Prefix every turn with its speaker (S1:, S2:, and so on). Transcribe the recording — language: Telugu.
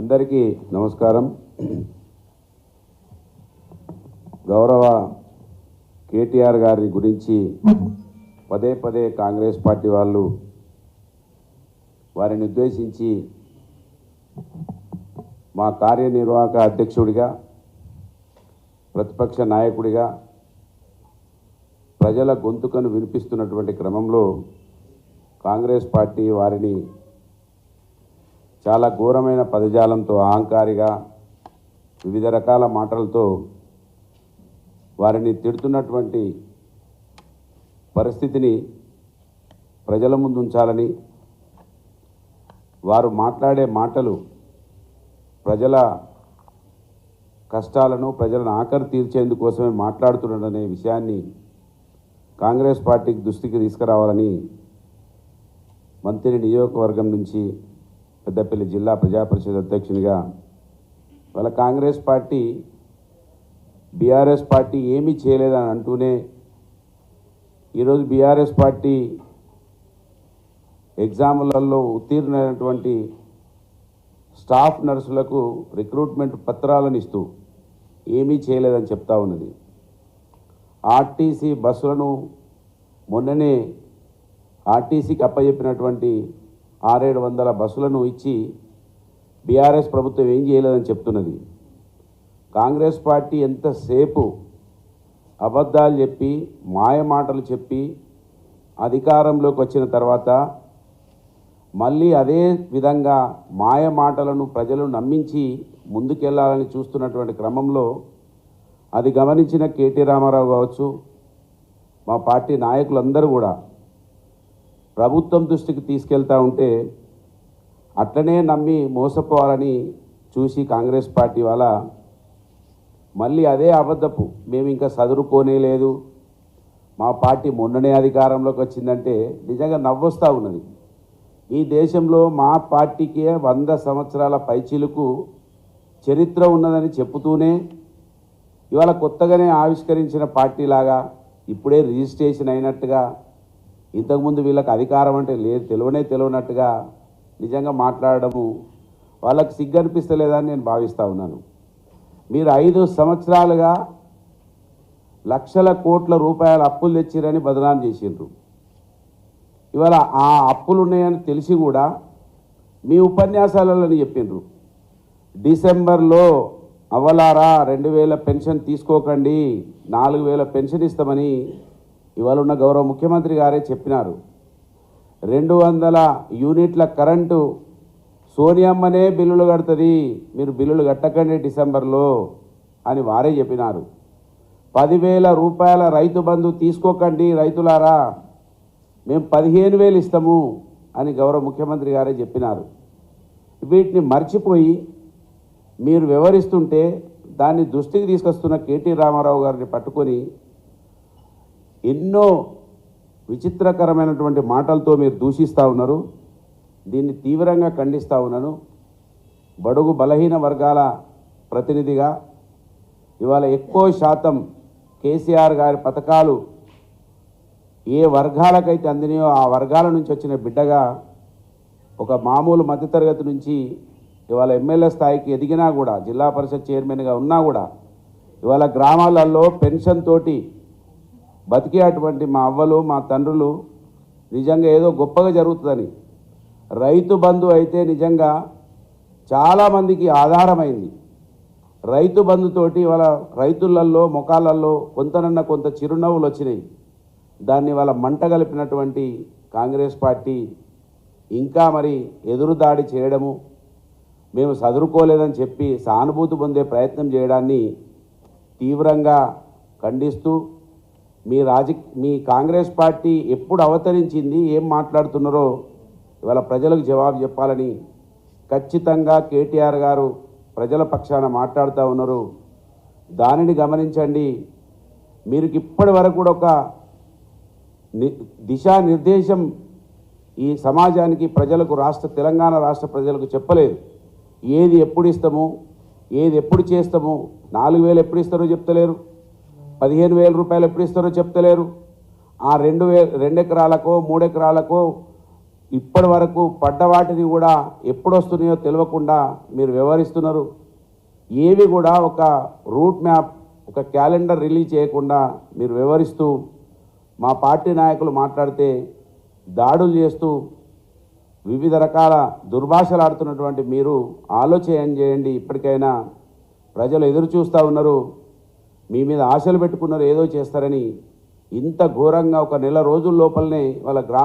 S1: అందరికీ నమస్కారం. గౌరవ కేటీఆర్ గారి గురించి పదే పదే కాంగ్రెస్ పార్టీ వాళ్ళు వారిని ఉద్దేశించి మా కార్యనిర్వాహక అధ్యక్షుడిగా ప్రతిపక్ష నాయకుడిగా ప్రజల గొంతుకను వినిపిస్తున్నటువంటి క్రమంలో కాంగ్రెస్ పార్టీ వారిని చాలా ఘోరమైన పదజాలంతో అహంకారిగా వివిధ రకాల మాటలతో వారిని తిడుతున్నటువంటి పరిస్థితిని ప్రజల ముందు ఉంచాలని వారు మాట్లాడే మాటలు ప్రజల కష్టాలను ప్రజలను ఆఖరి తీర్చేందుకోసమే మాట్లాడుతున్నాడనే విషయాన్ని కాంగ్రెస్ పార్టీకి దృష్టికి తీసుకురావాలని మంత్రి నియోజకవర్గం నుంచి పెద్దపల్లి జిల్లా ప్రజా పరిషత్ అధ్యక్షునిగా వాళ్ళ కాంగ్రెస్ పార్టీ బీఆర్ఎస్ పార్టీ ఏమీ చేయలేదని అంటూనే ఈరోజు బీఆర్ఎస్ పార్టీ ఎగ్జాములలో ఉత్తీర్ణమైనటువంటి స్టాఫ్ నర్సులకు రిక్రూట్మెంట్ పత్రాలను ఇస్తూ ఏమీ చేయలేదని చెప్తా ఉన్నది. ఆర్టీసీ బస్సులను మొన్ననే ఆర్టీసీకి అప్పచెప్పినటువంటి ఆరేడు వందల బస్సులను ఇచ్చి బీఆర్ఎస్ ప్రభుత్వం ఏం చేయలేదని చెప్తున్నది. కాంగ్రెస్ పార్టీ ఎంతసేపు అబద్ధాలు చెప్పి మాయమాటలు చెప్పి అధికారంలోకి వచ్చిన తర్వాత మళ్ళీ అదే విధంగా మాయమాటలను ప్రజలు నమ్మించి ముందుకెళ్ళాలని చూస్తున్నటువంటి క్రమంలో అది గమనించిన కేటీ రామారావు కావచ్చు మా పార్టీ నాయకులందరూ కూడా ప్రభుత్వం దృష్టికి తీసుకెళ్తా ఉంటే అట్లనే నమ్మి మోసపోవాలని చూసి కాంగ్రెస్ పార్టీ వాళ్ళ మళ్ళీ అదే అబద్ధపు. మేము ఇంకా చదువుకోనే లేదు. మా పార్టీ మొన్ననే అధికారంలోకి వచ్చిందంటే నిజంగా నవ్వొస్తూ ఉన్నది. ఈ దేశంలో మా పార్టీకే వంద సంవత్సరాల పైచీలకు చరిత్ర ఉన్నదని చెప్పుతూనే ఇవాళ కొత్తగానే ఆవిష్కరించిన పార్టీలాగా ఇప్పుడే రిజిస్ట్రేషన్ అయినట్టుగా ఇంతకుముందు వీళ్ళకి అధికారం అంటే లేదు తెలివనే తెలియనట్టుగా నిజంగా మాట్లాడడము వాళ్ళకి సిగ్గు అనిపిస్తలేదని నేను భావిస్తూ ఉన్నాను. మీరు ఐదు సంవత్సరాలుగా లక్షల కోట్ల రూపాయల అప్పులు తెచ్చిరని బదనాం చేసిండ్రు. ఇవాళ ఆ అప్పులు ఉన్నాయని తెలిసి కూడా మీ ఉపన్యాసాలలో చెప్పిండ్రు. డిసెంబర్లో అవలారా రెండు వేల పెన్షన్ తీసుకోకండి నాలుగు వేల పెన్షన్ ఇస్తామని ఇవాళ ఉన్న గౌరవ ముఖ్యమంత్రి గారే చెప్పినారు. రెండు వందల యూనిట్ల కరెంటు సోనియమ్మనే బిల్లులు కడుతుంది మీరు బిల్లులు కట్టకండి డిసెంబర్లో అని వారే చెప్పినారు. పదివేల రూపాయల రైతు బంధు తీసుకోకండి రైతులారా మేము పదిహేను వేలు ఇస్తాము అని గౌరవ ముఖ్యమంత్రి గారే చెప్పినారు. వీటిని మర్చిపోయి మీరు వివరిస్తుంటే దాన్ని దృష్టికి తీసుకొస్తున్న కేటీ రామారావు గారిని పట్టుకొని ఎన్నో విచిత్రకరమైనటువంటి మాటలతో మీరు దూషిస్తూ ఉన్నారు. దీన్ని తీవ్రంగా ఖండిస్తూ ఉన్నాను. బడుగు బలహీన వర్గాల ప్రతినిధిగా ఇవాళ ఎక్కువ శాతం కేసీఆర్ గారి పథకాలు ఏ వర్గాలకైతే అందినాయో ఆ వర్గాల నుంచి వచ్చిన బిడ్డగా ఒక మామూలు మధ్యతరగతి నుంచి ఇవాళ ఎమ్మెల్యే స్థాయికి ఎదిగినా కూడా జిల్లా పరిషత్ చైర్మన్గా ఉన్నా కూడా ఇవాళ గ్రామాలలో పెన్షన్ తోటి బతికేటువంటి మా అవ్వలు మా తండ్రులు నిజంగా ఏదో గొప్పగా జరుగుతుందని. రైతు బంధు అయితే నిజంగా చాలామందికి ఆధారమైంది. రైతు బంధుతోటి వాళ్ళ రైతులల్లో ముఖాలల్లో కొంతనన్న కొంత చిరునవ్వులు వచ్చినాయి. దాన్ని వాళ్ళ మంట కలిపినటువంటి కాంగ్రెస్ పార్టీ ఇంకా మరి ఎదురుదాడి చేయడము మేము చదువుకోలేదని చెప్పి సానుభూతి పొందే ప్రయత్నం చేయడాన్ని తీవ్రంగా ఖండిస్తూ మీ రాజ మీ కాంగ్రెస్ పార్టీ ఎప్పుడు అవతరించింది ఏం మాట్లాడుతున్నారో ఇవాళ ప్రజలకు జవాబు చెప్పాలని ఖచ్చితంగా కేటీఆర్ గారు ప్రజల పక్షాన మాట్లాడుతూ ఉన్నారు. దానిని గమనించండి. మీరు ఇప్పటి వరకు కూడా ఒక ని- దిశానిర్దేశం ఈ సమాజానికి ప్రజలకు రాష్ట్ర తెలంగాణ రాష్ట్ర ప్రజలకు చెప్పలేదు. ఏది ఎప్పుడు ఇస్తాము ఏది ఎప్పుడు చేస్తాము నాలుగు వేలు ఎప్పుడు ఇస్తారో చెప్తలేరు. పదిహేను వేల రూపాయలు ఎప్పుడు ఇస్తారో చెప్తలేరు. ఆ రెండు వే రెండు ఎకరాలకో మూడు ఎకరాలకో ఇప్పటి వరకు పడ్డ వాటిని కూడా ఎప్పుడొస్తున్నాయో తెలియకుండా మీరు వ్యవహరిస్తున్నారు. ఏవి కూడా ఒక రూట్ మ్యాప్ ఒక క్యాలెండర్ రిలీజ్ చేయకుండా మీరు వివరిస్తూ మా పార్టీ నాయకులు మాట్లాడితే దాడులు చేస్తూ వివిధ రకాల దుర్భాషలాడుతున్నటువంటి మీరు ఆలోచన చేయండి. ఇప్పటికైనా ప్రజలు ఎదురు చూస్తూ ఉన్నారు. మీ మీద ఆశలు పెట్టుకున్నారు ఏదో చేస్తారని ఇంత ఘోరంగా ఒక నెల రోజుల లోపలనే వాళ్ళ గ్రామ